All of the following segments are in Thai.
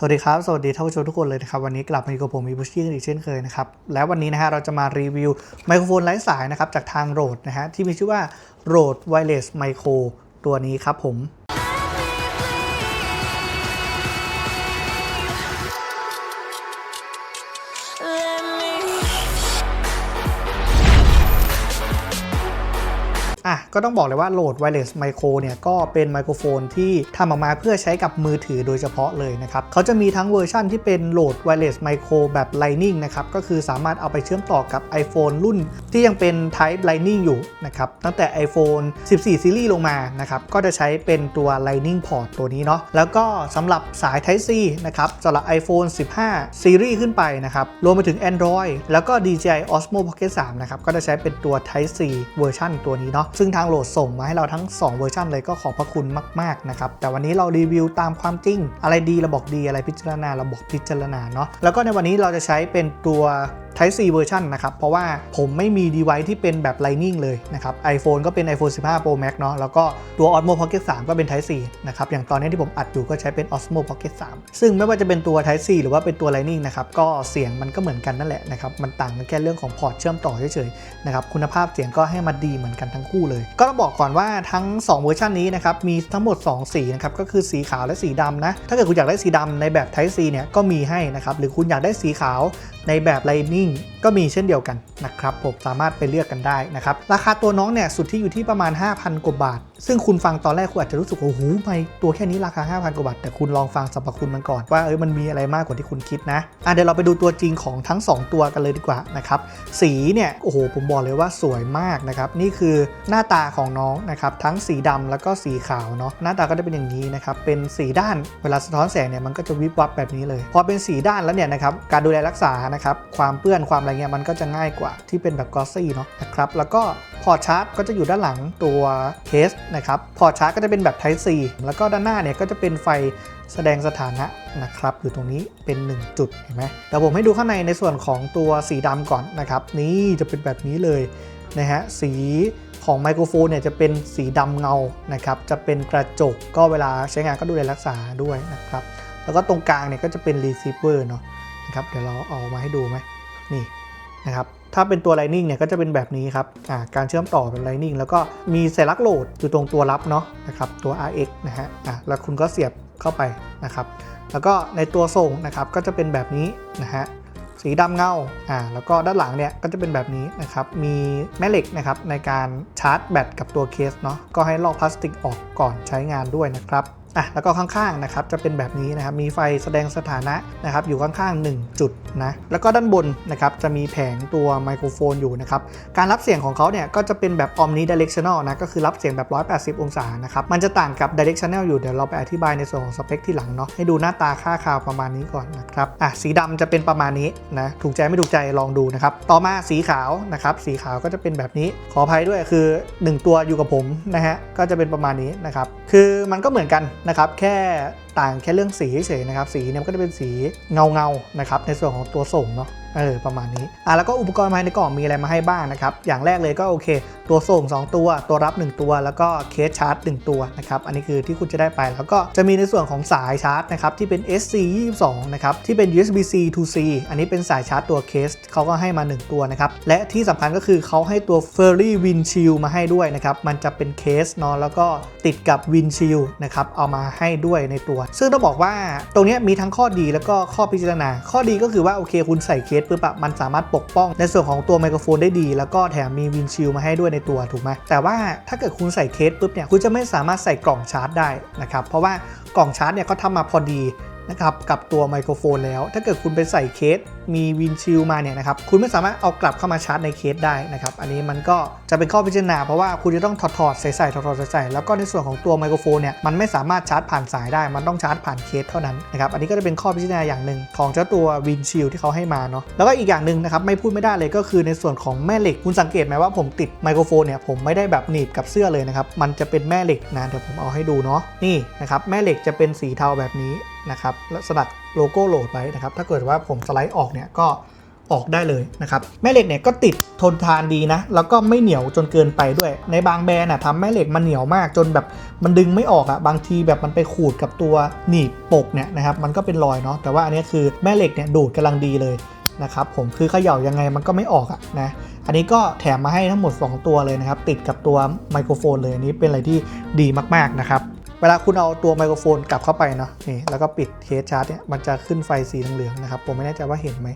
สวัสดีครับ สวัสดีท่านผู้ชมทุกคนเลยนะครับ วันนี้กลับมาอยู่กับผมมีบุชชี่กันอีกเช่นเคยนะครับ แล้ววันนี้นะฮะเราจะมารีวิวไมโครโฟนไร้สายนะครับ จากทางโรดนะฮะที่มีชื่อว่าโรดไวเลสไมโครตัวนี้ครับผม อะก็ต้องบอกเลยว่า Rode Wireless Micro เนี่ยก็เป็นไมโครโฟนที่ทำออกมาเพื่อใช้กับมือถือโดยเฉพาะเลยนะครับเขาจะมีทั้งเวอร์ชั่นที่เป็น Rode Wireless Micro แบบ Lightning นะครับก็คือสามารถเอาไปเชื่อมต่อกับ iPhone รุ่นที่ยังเป็น Type Lightning อยู่นะครับตั้งแต่ iPhone 14 ซีรีส์ลงมานะครับก็จะใช้เป็นตัว Lightning Port ตัวนี้เนาะแล้วก็สำหรับสาย Type C นะครับสำหรับ iPhone 15 ซีรีส์ขึ้นไปนะครับรวมไปถึง Android แล้วก็ DJI Osmo Pocket 3นะครับก็จะใช้เป็นตัว Type C เวอร์ชันตัวนี้เนาะซึ่งทางโหลดส่งมาให้เราทั้ง 2 เวอร์ชันเลยก็ขอบพระคุณมากๆนะครับแต่วันนี้เรารีวิวตามความจริง อะไรดีเราบอกดีอะไรพิจารณาเราบอกพิจารณาเนาะแล้วก็ในวันนี้เราจะใช้เป็นตัว Type C เวอร์ชันนะครับ เพราะว่าผมไม่มี device ที่เป็นแบบ Lightning เลยนะครับ iPhone ก็เป็น iPhone 15 Pro Max เนาะแล้วก็ตัว Osmo Pocket 3 ก็เป็น Type C นะครับ อย่างตอนนี้ที่ผมอัดอยู่ก็ใช้เป็น Osmo Pocket 3 ซึ่งไม่ว่าจะเป็นตัว Type C หรือว่าเป็นตัว Lightning นะครับก็เสียงมันก็เหมือนกันนั่นแหละนะครับมันต่างกันแค่เรื่องของพอร์ตเชื่อมต่อเฉยๆนะครับคุณภาพเสียงก็ให้มาดีเหมือนกันทั้งคู่เลย ก็ต้องบอกก่อนว่าทั้ง 2 เวอร์ชันนี้นะครับมีทั้งหมด 2 สีนะครับก็คือสีขาวและสีดำนะถ้าเกิดคุณอยากได้สีดำในแบบ Type C เนี่ยก็มีให้นะครับหรือคุณอยากได้สีขาว ในแบบ Lightning ก็มีเช่นเดียวกันนะครับผมสามารถไปเลือกกันได้นะครับ ราคาตัวน้องเนี่ยสุดที่อยู่ที่ประมาณ 5,000 กว่าบาท ซึ่งคุณฟังตอนแรกคุณอาจจะรู้สึกว่าโอ้โหไม่ตัวแค่นี้ราคา 5,000 กว่าบาท แต่คุณลองฟังสรรพคุณมันก่อนว่าเอ้ยมันมีอะไรมากกว่าที่คุณคิดนะอะเดี๋ยวเราไปดูตัวจริงของทั้ง 2 ตัวกันเลยดีกว่านะครับสีเนี่ยโอ้โหผมบอกเลยว่าสวยมากนะครับนี่คือหน้าตาของน้องนะครับทั้งสีดำแล้วก็สีขาวเนาะหน้าตาก็จะเป็นอย่างนี้นะครับเป็นสีด้านเวลาสะท้อนแสงเนี่ยมันก็จะวิบวับแบบนี้เลย พอเป็นสีด้านแล้วเนี่ยนะครับการดูแลรักษานะครับความเปื้อนความอะไรเงี้ยมันก็จะง่ายกว่าที่เป็นแบบกอสซี่เนาะนะครับแล้วก็พอชาร์จก็จะอยู่ด้านหลังตัวเคสนะครับพอชาร์จก็จะเป็นแบบ Type C แล้วก็ด้านหน้าเนี่ยก็จะเป็นไฟแสดงสถานะนะครับอยู่ตรงนี้เป็น 1 จุดเห็นไหมเดี๋ยวผมให้ดูข้างในในส่วนของตัวสีดำก่อนนะครับ นี่จะเป็นแบบนี้เลยนะฮะสีของไมโครโฟนเนี่ยจะเป็นสีดำเงานะครับจะเป็นกระจกก็เวลาใช้งานก็ดูแลรักษาด้วยนะครับแล้วก็ตรงกลางเนี่ยก็จะเป็นรีเซิเวอร์เนาะนะครับเดี๋ยวเราเอามาให้ดูไหมนี่นะครับ ถ้าเป็นตัว Lightning เนี่ยก็จะเป็นแบบนี้ครับการเชื่อมต่อเป็น Lightning แล้วก็มีสายลักโหลดอยู่ตรงตัวรับเนาะนะครับตัว RX นะฮะะแล้วคุณก็เสียบเข้าไปนะครับ แล้วก็ในตัวส่งนะครับก็จะเป็นแบบนี้นะฮะสีดำเงาอ่าแล้วก็ด้านหลังเนี่ยก็จะเป็นแบบนี้นะครับ มีแม่เหล็กนะครับในการชาร์จแบตกับตัวเคสเนาะก็ให้ลอกพลาสติกออกก่อนใช้งานด้วยนะครับอะแล้วก็ข้างๆนะครับจะเป็นแบบนี้นะครับมีไฟแสดงสถานะนะครับอยู่ข้างๆ 1 จุดนะแล้วก็ด้านบนนะครับจะมีแผงตัวไมโครโฟนอยู่นะครับการรับเสียงของเขาเนี่ยก็จะเป็นแบบ omnidirectional นะก็คือรับเสียงแบบ 180 องศานะครับมันจะต่างกับ directional อยู่เดี๋ยวเราไปอธิบายในส่วนของสเปคที่หลังเนาะให้ดูหน้าตาค่าคาวประมาณนี้ก่อนนะครับอะสีดำจะเป็นประมาณนี้นะถูกใจไม่ถูกใจลองดูนะครับต่อมาสีขาวนะครับสีขาวก็จะเป็นแบบนี้ขออภัยด้วยคือ 1 ตัวอยู่กับผมนะฮะก็จะเป็นประมาณนี้นะครับคือมันก็เหมือนกันนะครับแค่ต่างแค่เรื่องสีเฉยๆนะครับ สีเนี่ยมันก็จะเป็นสีเงาเงาๆนะครับในส่วนของตัวส่งเนาะ เออประมาณนี้อะแล้วก็อุปกรณ์ภายในกล่องมีอะไรมาให้บ้างนะครับ อย่างแรกเลยก็โอเค ตัวส่ง 2 ตัว ตัวรับ 1 ตัว แล้วก็เคสชาร์จ 1 ตัวนะครับอันนี้คือที่คุณจะได้ไปแล้วก็จะมีในส่วนของสายชาร์จนะครับที่เป็น SC 22 นะครับที่เป็น USB C to C อันนี้เป็นสายชาร์จตัวเคสเขาก็ให้มา 1 ตัวนะครับและที่สำคัญก็คือเขาให้ตัว Furry Windshield มาให้ด้วยนะครับมันจะเป็นเคสเนาะแล้วก็ติดกับ Windshield นะครับเอามาให้ด้วยในตัว ซึ่งต้องบอกว่าตรงนี้มีทั้งข้อดีแล้วก็ข้อพิจารณา ข้อดีก็คือว่าโอเคคุณใส่เคสปุ๊บอะมันสามารถปกป้องในส่วนของตัวไมโครโฟนได้ดี แล้วก็แถมมีวินชิลมาให้ด้วยในตัวถูกไหมแต่ว่าถ้าเกิดคุณใส่เคสปุ๊บเนี่ยคุณจะไม่สามารถใส่กล่องชาร์จได้นะครับเพราะว่ากล่องชาร์จเนี่ยเขาทำมาพอดี นะครับกับตัวไมโครโฟนแล้ว ถ้าเกิดคุณไปใส่เคสมีวินชิลมาเนี่ยนะครับคุณไม่สามารถเอากลับเข้ามาชาร์จในเคสได้นะครับอันนี้มันก็จะเป็นข้อพิจารณาเพราะว่าคุณจะต้องถอดถอดใส่ใส่ถอดถอดใส่ใส่แล้วก็ในส่วนของตัวไมโครโฟนเนี่ยมันไม่สามารถชาร์จผ่านสายได้ มันต้องชาร์จผ่านเคสเท่านั้นนะครับอันนี้ก็จะเป็นข้อพิจารณาอย่างหนึ่งของเจ้าตัววินชิลที่เขาให้มาเนาะแล้วก็อีกอย่างหนึ่งนะครับไม่พูดไม่ได้เลยก็คือในส่วนของแม่เหล็กคุณสังเกตไหมว่าผมติดไมโครโฟนเนี่ยผมไม่ได้แบบหนีบกับเสื้อเลยนะครับมันจะเป็นแม่เหล็กนะเดี๋ยวผมเอาให้ดูเนาะนี่นะครับแม่เหล็กจะเป็นสีเทาแบบนี้ นะครับแล้วสลักโลโก้โหลดไว้นะครับ ถ้าเกิดว่าผมสไลด์ออกเนี่ยก็ออกได้เลยนะครับ แม่เหล็กเนี่ยก็ติดทนทานดีนะ แล้วก็ไม่เหนียวจนเกินไปด้วย ในบางแบรนด์อะทำแม่เหล็กมันเหนียวมากจนแบบมันดึงไม่ออกอะบางทีแบบมันไปขูดกับตัวหนีบปกเนี่ยนะครับ มันก็เป็นรอยเนาะ แต่ว่าอันนี้คือแม่เหล็กเนี่ยดูดกำลังดีเลยนะครับผมคือเขย่ายังไงมันก็ไม่ออกอะนะ อันนี้ก็แถมมาให้ทั้งหมด 2 ตัวเลยนะครับ ติดกับตัวไมโครโฟนเลยอันนี้เป็นอะไรที่ดีมากๆนะครับ เวลาคุณเอาตัวไมโครโฟนกลับเข้าไปเนาะนี่แล้วก็ปิดเทสชาร์จเนี่ยมันจะขึ้นไฟสีเหลืองๆนะครับผมไม่แน่ใจว่าเห็นไหม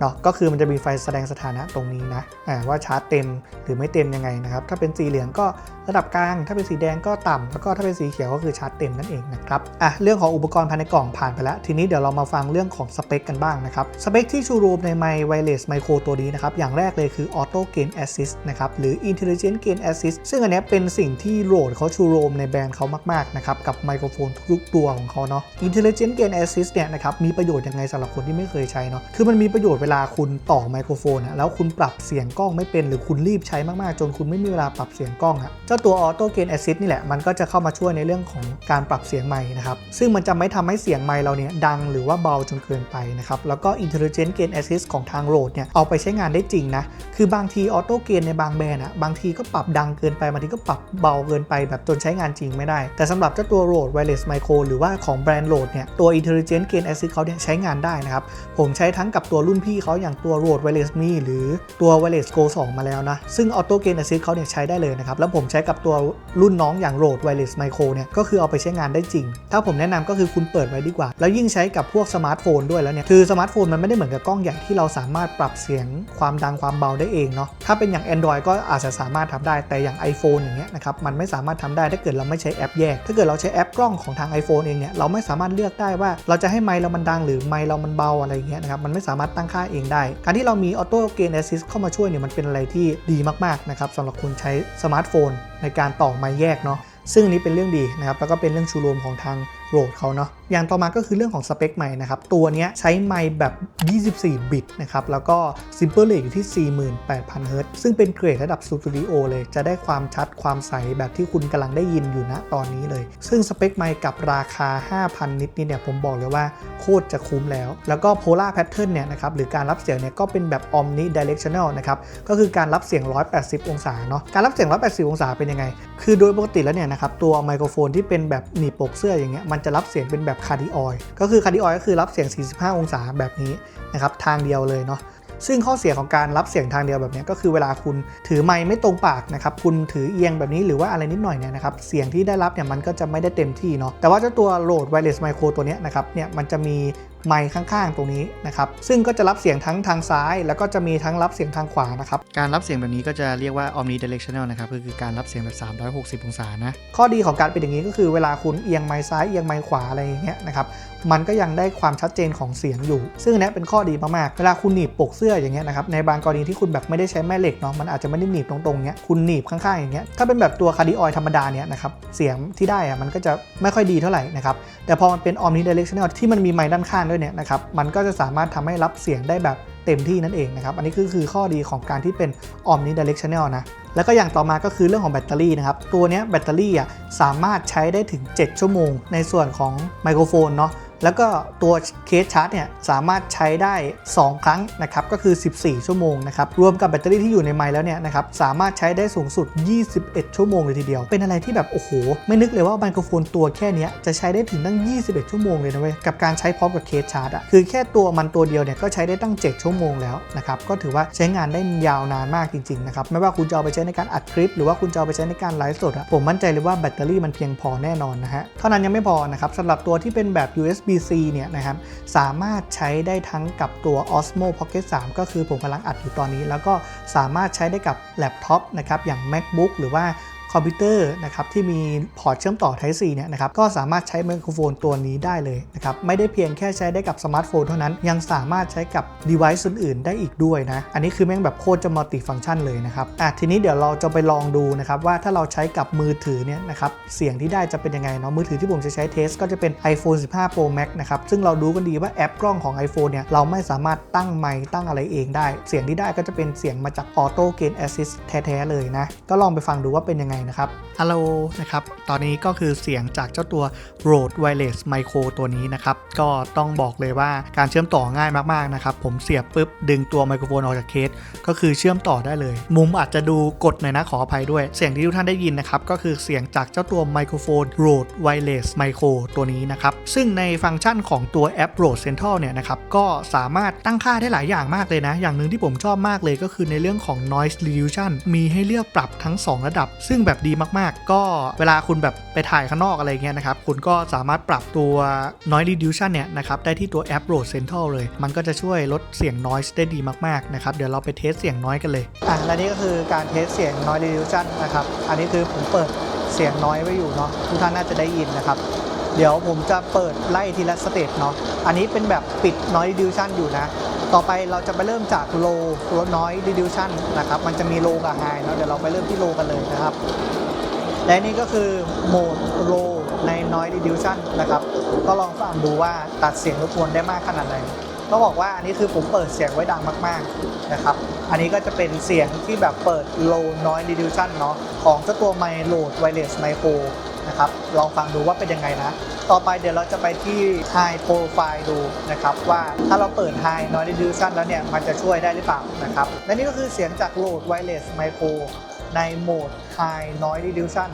เนาะก็คือมันจะมีไฟแสดงสถานะตรงนี้นะว่าชาร์จเต็มหรือไม่เต็มยังไงนะครับถ้าเป็นสีเหลืองก็ระดับกลาง ถ้าเป็นสีแดงก็ต่ำแล้วก็ถ้าเป็นสีเขียวก็คือชาร์จเต็มนั่นเองนะครับอะเรื่องของอุปกรณ์ภายในกล่องผ่านไปแล้ว ทีนี้เดี๋ยวเรามาฟังเรื่องของสเปคกันบ้างนะครับสเปคที่ชูรูมในไมค์ไวเลสไมโครตัวนี้นะครับอย่างแรกเลยคือ Auto Gain Assist นะครับหรือ Intelligent Gain Assist ซึ่งอันเนี้ยเป็นสิ่งที่โรดเขาชูโรมในแบรนด์เขามากๆนะครับกับไมโครโฟนทุกตัวของเขาเนาะ Intelligent Gain Assist เนี่ยนะครับมีประโยชน์ยังไงสำหรับคนที่ไม่เคยใช้เนาะคือมันมีประโยชน์เวลาคุณต่อไมโครโฟนอะแล้วคุณปรับเสียงกล้องไม่เป็นหรือคุณรีบใช้มากๆ จนคุณไม่มีเวลาปรับเสียงกล้องอะเจ้าตัว Auto Gain Assist นี่แหละมันก็จะเข้ามาช่วยในเรื่องของการปรับเสียงไมค์นะครับซึ่งมันจะไม่ทำให้เสียงไมค์เราเนี่ยดังหรือว่าเบาจนเกินไปนะครับแล้วก็ Intelligent Gain Assist ของทางโรดเนี่ยเอาไปใช้งานได้จริงนะคือบางทีออโต้เกนในบางแบรนด์อะบางทีก็ปรับดังเกินไปบางทีก็ปรับเบาเกินไปแบบจนใช้งานจริงไม่ได้ แต่สำหรับเจ้าตัว Rode Wireless Micro หรือว่าของแบรนด์ Rode เนี่ยตัว Intelligent Gain Assist เขาเนี่ยใช้งานได้นะครับผมใช้ทั้งกับตัวรุ่นพี่เขาอย่างตัว Rode Wireless Me หรือตัว Wireless Go 2 มาแล้วนะ ซึ่ง Auto Gain Assist เขาเนี่ยใช้ได้เลยนะครับ แล้วผมใช้กับตัวรุ่นน้องอย่าง Rode Wireless Micro เนี่ย ก็คือเอาไปใช้งานได้จริง ถ้าผมแนะนำก็คือคุณเปิดไว้ดีกว่า แล้วยิ่งใช้กับพวกสมาร์ทโฟนด้วยแล้วเนี่ย คือสมาร์ทโฟนมันไม่ได้เหมือนกับกล้องใหญ่ที่เราสามารถปรับเสียงความดังความเบาได้เองเนาะ ถ้าเป็นอย่าง Android ก็อาจจะสามารถทำได้ แต่อย่าง iPhone อย่างเงี้ยนะครับ มันไม่สามารถทำได้ถ้าเกิดเราไม่ใช้แอปแยก ถ้าเกิดเราใช้แอปกล้องของทาง iPhone เองเนี่ย เราไม่สามารถเลือกได้ว่าเราจะให้ไมค์เรามันดังหรือไมค์เรามันเบาอะไรเงี้ยนะครับ มันไม่สามารถตั้งค่าเองได้ การที่เรามีออโต้เกนแอสซิสเข้ามาช่วยเนี่ยมันเป็นอะไรที่ดีมากๆนะครับสำหรับคุณใช้สมาร์ทโฟนในการต่อไม้แยกเนาะซึ่งนนี้เป็นเรื่องดีนะครับแล้วก็เป็นเรื่องชูโรมของทางโรดเขาเนาะอย่างต่อมาก็คือเรื่องของสเปคไมค์นะครับ ตัวนี้ใช้ไมค์แบบ 24 บิตนะครับ แล้วก็ Simple Rate อยู่ที่ 48,000เฮิรตซ์ซึ่งเป็นเกรดระดับสตูดิโอเลย จะได้ความชัดความใสแบบที่คุณกำลังได้ยินอยู่นะตอนนี้เลย ซึ่งสเปคไมค์กับราคา 5,000 นิดนี่เนี่ยผมบอกเลยว่าโคตรจะคุ้มแล้ว แล้วก็ Polar Pattern เนี่ยนะครับ หรือการรับเสียงเนี่ยก็เป็นแบบ Omni Directional นะครับ ก็คือการรับเสียง 180 องศาเนาะ การรับเสียง 180 องศาเป็นยังไง คือโดยปกติแล้วเนี่ยนะครับ ตัวไมโครโฟนที่เป็นแบบหนีบปกเสื้ออย่างเงี้ยมันจะรับเสียงเป็นแบบคาร์ดิออยก็คือคาร์ดิออยก็คือรับเสียง 45 องศาแบบนี้นะครับทางเดียวเลยเนาะซึ่งข้อเสียของการรับเสียงทางเดียวแบบนี้ก็คือเวลาคุณถือไมค์ไม่ตรงปากนะครับคุณถือเอียงแบบนี้หรือว่าอะไรนิดหน่อยเนี่ยนะครับเสียงที่ได้รับเนี่ยมันก็จะไม่ได้เต็มที่เนาะแต่ว่าเจ้าตัวโหลดไวเลสไมโครตัวนี้นะครับเนี่ยมันจะมี ไมค์ข้างๆ ตรงนี้นะครับ ซึ่งก็จะรับเสียงทั้งทางซ้าย แล้วก็จะมีทั้งรับเสียงทางขวานะครับ การรับเสียงแบบนี้ก็จะเรียกว่า omnidirectional นะครับก็คือการรับเสียงแบบ 360 องศานะ ข้อดีของการเป็นอย่างนี้ก็คือเวลาคุณเอียงไม้ซ้ายเอียงไม้ขวาอะไรอย่างเงี้ยนะครับ มันก็ยังได้ความชัดเจนของเสียงอยู่ ซึ่งอันเนี้ยเป็นข้อดีมากๆ เวลาคุณหนีบปกเสื้ออย่างเงี้ยนะครับ ในบางกรณีที่คุณแบบไม่ได้ใช้แม่เหล็กเนาะ มันอาจจะไม่ได้หนีบตรงๆเงี้ย คุณหนีบข้างๆอย่างเงี้ย ถ้าเป็นแบบตัวคาร์ดิออยธรรมดาเนี่ยนะครับ เสียงที่ได้อะมันก็จะไม่ค่อยดีเท่าไหร่นะครับ แต่พอมันเป็น omnidirectional ที่มันมีไมค์ด้านข้างด้วยเนี่ยนะครับมันก็จะสามารถทำให้รับเสียงได้แบบเต็มที่นั่นเองนะครับอันนี้คือคือข้อดีของการที่เป็น omnidirectional นะแล้วก็อย่างต่อมาก็คือเรื่องของแบตเตอรี่นะครับตัวนี้แบตเตอรี่อะสามารถใช้ได้ถึง 7 ชั่วโมง ในส่วนของไมโครโฟนเนาะ แล้วก็ตัวเคสชาร์จเนี่ยสามารถใช้ได้ 2 ครั้งนะครับก็คือ 14 ชั่วโมงนะครับรวมกับแบตเตอรี่ที่อยู่ในไมค์แล้วเนี่ยนะครับสามารถใช้ได้สูงสุด 21 ชั่วโมงเลยทีเดียว เป็นอะไรที่แบบโอ้โห ไม่นึกเลยว่าไมโครโฟนตัวแค่นี้จะใช้ได้ถึงตั้ง 21 ชั่วโมงเลยนะเว้ยกับการใช้พร้อมกับเคสชาร์จอะคือแค่ตัวมันตัวเดียวเนี่ยก็ใช้ได้ตั้ง 7 ชั่วโมงแล้วนะครับก็ถือว่าใช้งานได้ยาวนานมากจริงๆนะครับไม่ว่าคุณจะเอาไปใช้ในการอัดคลิป หรือว่าคุณจะเอาไปใช้ในการไลฟ์สดอะผมมั่นใจเลยว่าแบตเตอรี่มันเพียงพอแน่นอนนะฮะเท่านั้นยังไม่พอนะครับสำหรับตัวที่เป็นแบบ USB-C เนี่ยนะครับสามารถใช้ได้ทั้งกับตัว Osmo Pocket 3 ก็คือผมกำลังอัดอยู่ตอนนี้ แล้วก็สามารถใช้ได้กับแล็ปท็อปนะครับอย่าง MacBook หรือว่า คอมพิวเตอร์นะครับที่มีพอร์ตเชื่อมต่อ Type C เนี่ยนะครับก็สามารถใช้ไมโครโฟนตัวนี้ได้เลยนะครับไม่ได้เพียงแค่ใช้ได้กับสมาร์ทโฟนเท่านั้น ยังสามารถใช้กับ device อื่นๆได้อีกด้วยนะ อันนี้คือแม่งแบบโคตรจะมัลติฟังก์ชันเลยนะครับอะทีนี้เดี๋ยวเราจะไปลองดูนะครับว่าถ้าเราใช้กับมือถือเนี่ยนะครับเสียงที่ได้จะเป็นยังไงเนาะมือถือที่ผมจะใช้เทสก็จะเป็น iPhone 15 Pro Max นะครับซึ่งเรารู้กันดีว่าแอปกล้องของ iPhone เนี่ยเราไม่สามารถตั้งไมค์ตั้งอะไรเองได้ เสียงที่ได้ก็จะเป็นเสียงมาจาก Auto Gain Assist แท้ๆเลยนะก็ลองไปฟังดูว่าเป็นยังไงนะครับ ฮัลโหลนะครับ ตอนนี้ก็คือเสียงจากเจ้าตัว Rode Wireless Micro ตัวนี้นะครับ ก็ต้องบอกเลยว่าการเชื่อมต่อง่ายมากๆนะครับ ผมเสียบปุ๊บดึงตัวไมโครโฟนออกจากเคส ก็คือเชื่อมต่อได้เลย มุมอาจจะดูกดหน่อยนะขออภัยด้วย เสียงที่ทุกท่านได้ยินนะครับ ก็คือเสียงจากเจ้าตัวไมโครโฟน Rode Wireless Micro ตัวนี้นะครับ ซึ่งในฟังก์ชันของตัวแอป Rode Central เนี่ยนะครับ ก็สามารถตั้งค่าได้หลายอย่างมากเลยนะ อย่างหนึ่งที่ผมชอบมากเลยก็คือในเรื่องของ noise reduction มีให้เลือกปรับทั้ง 2 ระดับ ซึ่งแบบดีมากๆ ก็เวลาคุณแบบไปถ่ายข้างนอกอะไรเงี้ยนะครับ คุณก็สามารถปรับตัว noise reduction เนี่ยนะครับ ได้ที่ตัวแอป Rode Central เลย มันก็จะช่วยลดเสียง noise ได้ดีมากๆนะครับ เดี๋ยวเราไปเทสเสียง noise กันเลย อะ และนี่ก็คือการเทสเสียง noise reduction นะครับ อันนี้คือผมเปิดเสียงน้อยไว้อยู่เนาะ ทุกท่านน่าจะได้ยินนะครับ เดี๋ยวผมจะเปิดไล่ทีละสเต็ปเนาะ อันนี้เป็นแบบปิด noise reduction อยู่นะ ต่อไปเราจะไปเริ่มจาก low ลด noise reduction นะครับ มันจะมี low กับ high เนาะ เดี๋ยวเราไปเริ่มที่ low กันเลยนะครับ และนี่ก็คือโหมด low ใน noise reduction นะครับ ก็ลองฟังดูว่าตัดเสียงรบกวนได้มากขนาดไหนต้องบอกว่าอันนี้คือผมเปิดเสียงไว้ดังมากๆนะครับ อันนี้ก็จะเป็นเสียงที่แบบเปิด low noise reduction เนาะของเจ้าตัว My Rode Wireless Micro นะครับ ลองฟังดูว่าเป็นยังไงนะ ต่อไปเดี๋ยวเราจะไปที่ High Profile ดูนะครับ ว่าถ้าเราเปิด High Noise Reduction แล้วเนี่ย มันจะช่วยได้หรือเปล่านะครับ และนี่ก็คือเสียงจาก Rode Wireless Micro ในโหมด High Noise Reduction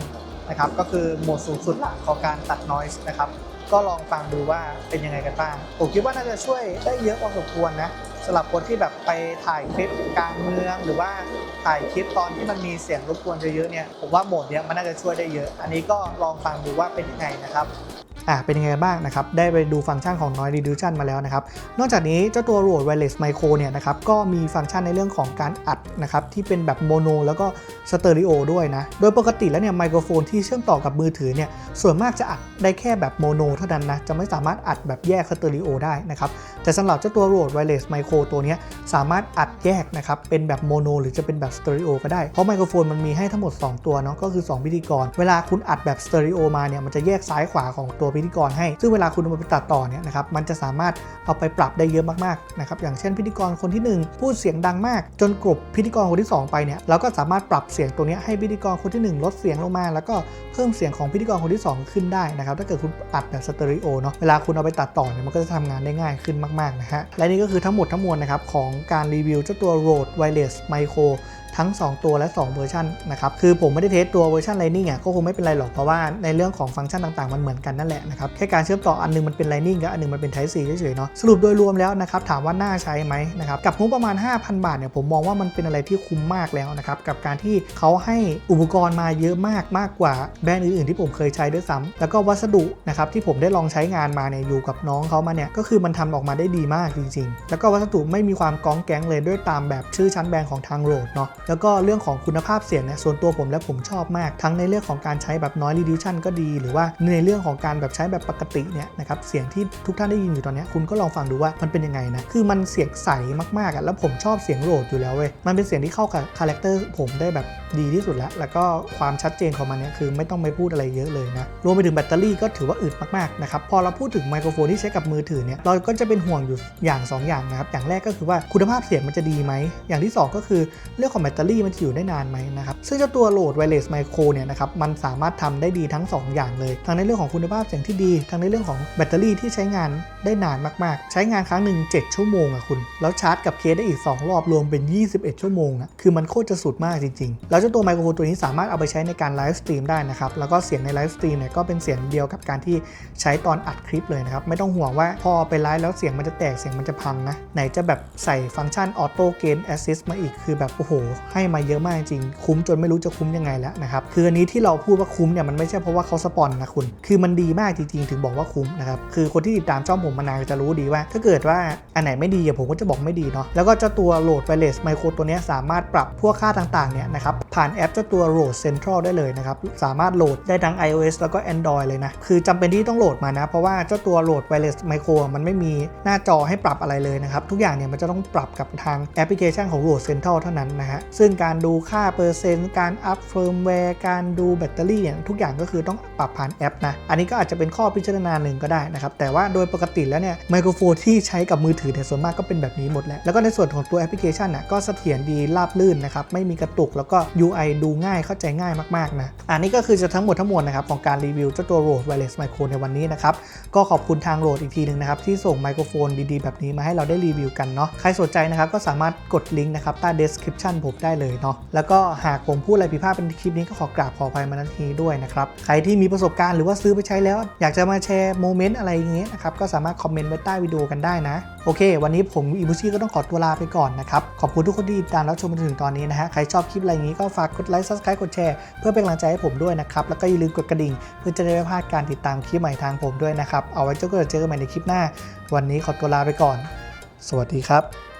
นะครับ ก็คือโหมดสูงสุดละของการตัด noise นะครับ ก็ลองฟังดูว่าเป็นยังไงกันบ้าง ผมคิดว่าน่าจะช่วยได้เยอะพอสมควรนะ สำหรับคนที่แบบไปถ่ายคลิปกลางเมือง หรือว่าถ่ายคลิปตอนที่มันมีเสียงรบกวนเยอะๆเนี่ยผมว่าโหมดเนี้ยมันน่าจะช่วยได้เยอะ อันนี้ก็ลองฟังดูว่าเป็นยังไงนะครับ อะเป็นยังไงบ้างนะครับ ได้ไปดูฟังก์ชันของ noise reduction มาแล้วนะครับ นอกจากนี้เจ้าตัว Rode Wireless Micro เนี่ยนะครับ ก็มีฟังก์ชันในเรื่องของการอัดนะครับ ที่เป็นแบบโมโนแล้วก็สเตอริโอด้วยนะ โดยปกติแล้วเนี่ยไมโครโฟนที่เชื่อมต่อกับมือถือเนี่ย ส่วนมากจะอัดได้แค่แบบโมโนเท่านั้นนะ จะไม่สามารถอัดแบบแยกสเตอริโอได้นะครับ แต่สำหรับเจ้าตัว Rode Wireless Micro ตัวนี้สามารถอัดแยกนะครับ เป็นแบบโมโนหรือจะเป็นแบบสเตอริโอก็ได้ เพราะไมโครโฟนมันมีให้ทั้งหมด 2 ตัวเนาะ ก็คือ2พิธีกร เวลาคุณอัดแบบสเตอริโอมาเนี่ย มันจะแยกซ้ายขวาของตัวพิธีกรให้ ซึ่งเวลาคุณเอาไปตัดต่อเนี่ยนะครับมันจะสามารถเอาไปปรับได้เยอะมากๆนะครับอย่างเช่นพิธีกรคนที่ 1 พูดเสียงดังมาก จนกลบพิธีกรคนที่ 2 ไปเนี่ยเราก็สามารถปรับเสียงตัวนี้ให้พิธีกรคนที่ 1 ลดเสียงลงมา แล้วก็เพิ่มเสียงของพิธีกรคนที่ 2 ขึ้นได้นะครับถ้าเกิดคุณอัดแบบสเตอริโอเนาะเวลาคุณเอาไปตัดต่อเนี่ยมันก็จะทำงานได้ง่ายขึ้นมากๆนะฮะและนี่ก็คือทั้งหมดทั้งมวลนะครับของการรีวิวเจ้าตัว Rode Wireless Micro ทั้ง 2 ตัวและ 2 เวอร์ชันนะครับคือผมไม่ได้เทสตัวเวอร์ชัน Lightning อะก็คงไม่เป็นไรหรอกเพราะว่าในเรื่องของฟังก์ชันต่างๆ มันเหมือนกันนั่นแหละนะครับแค่การเชื่อมต่ออันหนึงมันเป็น Lightning กับอันหนึงมันเป็น Type C เฉยๆเนาะสรุปโดยรวมแล้วนะครับถามว่าน่าใช้ไหมนะครับกับงบประมาณ 5,000 บาทเนี่ยผมมองว่ามันเป็นอะไรที่คุ้มมากแล้วนะครับกับการที่เขาให้อุปกรณ์มาเยอะมากมากกว่าแบรนด์อื่นๆที่ผมเคยใช้ด้วยซ้ำแล้วก็วัสดุนะครับที่ผมได้ลองใช้งานมาเนี่ยอยู่กับน้องเขามาเนี่ยก็คือมันทำออกมาได้ดีมากจริงๆ แล้วก็วัสดุไม่มีความก้องแก๊งเลยด้วยตามแบบชื่อชั้นแบรนด์ของทางโรดเนาะแล้วก็เรื่องของคุณภาพเสียงเนี่ยส่วนตัวผมและผมชอบมาก ทั้งในเรื่องของการใช้แบบน้อยรีดิวชันก็ดี หรือว่าในเรื่องของการแบบใช้แบบปกติเนี่ยนะครับเสียงที่ทุกท่านได้ยินอยู่ตอนนี้คุณก็ลองฟังดูว่ามันเป็นยังไงนะคือมันเสียงใสมากๆอะแล้วผมชอบเสียงโรดอยู่แล้วเว้ยมันเป็นเสียงที่เข้ากับคาแรคเตอร์ผมได้แบบ ดีที่สุดแล้ว แล้วก็ความชัดเจนของมันเนี่ยคือไม่ต้องไปพูดอะไรเยอะเลยนะรวมไปถึงแบตเตอรี่ก็ถือว่าอึดมากๆนะครับพอเราพูดถึงไมโครโฟนที่ใช้กับมือถือเนี่ยเราก็จะเป็นห่วงอยู่อย่างสองอย่างนะครับอย่างแรกก็คือว่าคุณภาพเสียงมันจะดีไหมอย่างที่สองก็คือเรื่องของแบตเตอรี่มันจะอยู่ได้นานไหมนะครับซึ่งเจ้าตัวโหลด Wireless Micro เนี่ยนะครับมันสามารถทำได้ดีทั้ง 2 อย่างเลย ทั้งในเรื่องของคุณภาพเสียงที่ดี ทั้งในเรื่องของแบตเตอรี่ที่ใช้งานได้นานมากๆ ใช้งานครั้งหนึ่ง7ชั่วโมงอะคุณแล้วชาร์จกับเคสได้อีก 2 รอบรวมเป็น 21 ชั่วโมงอะคือมันโคตรจะสุดมากจริงๆแล้วเจ้าตัวไมโครโฟนตัวนี้สามารถเอาไปใช้ในการไลฟ์สตรีมได้นะครับ แล้วก็เสียงในไลฟ์สตรีมเนี่ยก็เป็นเสียงเดียวกับการที่ใช้ตอนอัดคลิปเลยนะครับ ไม่ต้องห่วงว่าพอไปไลฟ์แล้วเสียงมันจะแตกเสียงมันจะพังนะ ไหนจะแบบใส่ฟังก์ชันออโต้เกนแอสซิสต์มาอีกคือแบบโอ้โห ให้มาเยอะมากจริง คุ้มจนไม่รู้จะคุ้มยังไงแล้วนะครับคืออันนี้ที่เราพูดว่าคุ้มเนี่ยมันไม่ใช่เพราะว่าเขาสปอนนะคุณ คือมันดีมากจริงๆ ถึงบอกว่าคุ้มนะครับคือคนที่ติดตามช่องผมมานานจะรู้ดีว่า ถ้าเกิดว่าอันไหนไม่ดีผมก็จะบอกไม่ดีเนาะแล้วก็เจ้าตัวโหลด Wireless Micro ตัวนี้สามารถปรับพวกค่าต่างๆเนี่ยนะครับผ่านแอปเจ้าตัว Road Central ได้เลยนะครับ สามารถโหลดได้ทั้ง iOS แล้วก็ Android เลยนะ คือจำเป็นที่ต้องโหลดมานะ เพราะว่าเจ้าตัวโหลด Wireless Micro มันไม่มีหน้าจอให้ปรับอะไรเลยนะครับ ทุกอย่างเนี่ยมันจะต้องปรับกับทางแอปพลิเคชันของ Road Central เท่านั้นนะฮะ ซึ่งการดูค่าเปอร์เซ็นต์ การอัพเฟิร์มแวร์ การดูแบตเตอรี่เนี่ยทุกอย่างก็คือต้องปรับผ่านแอปนะ อันนี้ก็อาจจะเป็นข้อพิจารณาหนึ่งก็ได้นะครับ แต่ว่าโดยปกติแล้วเนี่ยไมโครโฟนที่ใช้กับมือถือเนี่ยส่วนมากก็เป็นแบบนี้หมดแหละ แล้วก็ในส่วนของตัวแอปพลิเคชันน่ะก็เสถียรดีราบลื่นนะครับ ไม่มีกระตุกแล้วก็ UI ดูง่ายเข้าใจง่ายมากๆนะอันนี้ก็คือจะทั้งหมดทั้งมวลนะครับของการรีวิวเจ้าตัว Rode Wireless Micro ในวันนี้นะครับก็ขอบคุณทาง Rode อีกทีหนึ่งนะครับที่ส่งไมโครโฟนดีๆ แบบนี้มาให้เราได้รีวิวกันเนาะใครสนใจนะครับก็สามารถกดลิงก์นะครับใต้ description ผมได้เลยเนาะแล้วก็หากผมพูดอะไรผิดพลาดเป็นคลิปนี้ก็ขอกราบขออภัยมาณทีด้วยนะครับใครที่มีประสบการณ์หรือว่าซื้อไปใช้แล้ว อยากจะมาแชร์โมเมนต์อะไรอย่างเงี้ยนะครับก็สามารถคอมเมนต์ไว้ใต้วิดีโอกันได้นะโอเค วันนี้ผมอิบุชิก็ต้องขอตัวลาไปก่อนนะครับขอบคุณทุกคนที่ติดตามรับชมมาถึงตอนนี้นะฮะใครชอบคลิปอะไรอย่างนี้ก็ฝากกดไลค์ subscribe กดแชร์เพื่อเป็นกำลังใจให้ผมด้วยนะครับ แล้วก็อย่าลืมกดกระดิ่ง เพื่อจะได้ไม่พลาดการติดตามคลิปใหม่ทางผมด้วยนะครับ เอาไว้เจอกันเจอกันใหม่ในคลิปหน้า วันนี้ขอตัวลาไปก่อน สวัสดีครับ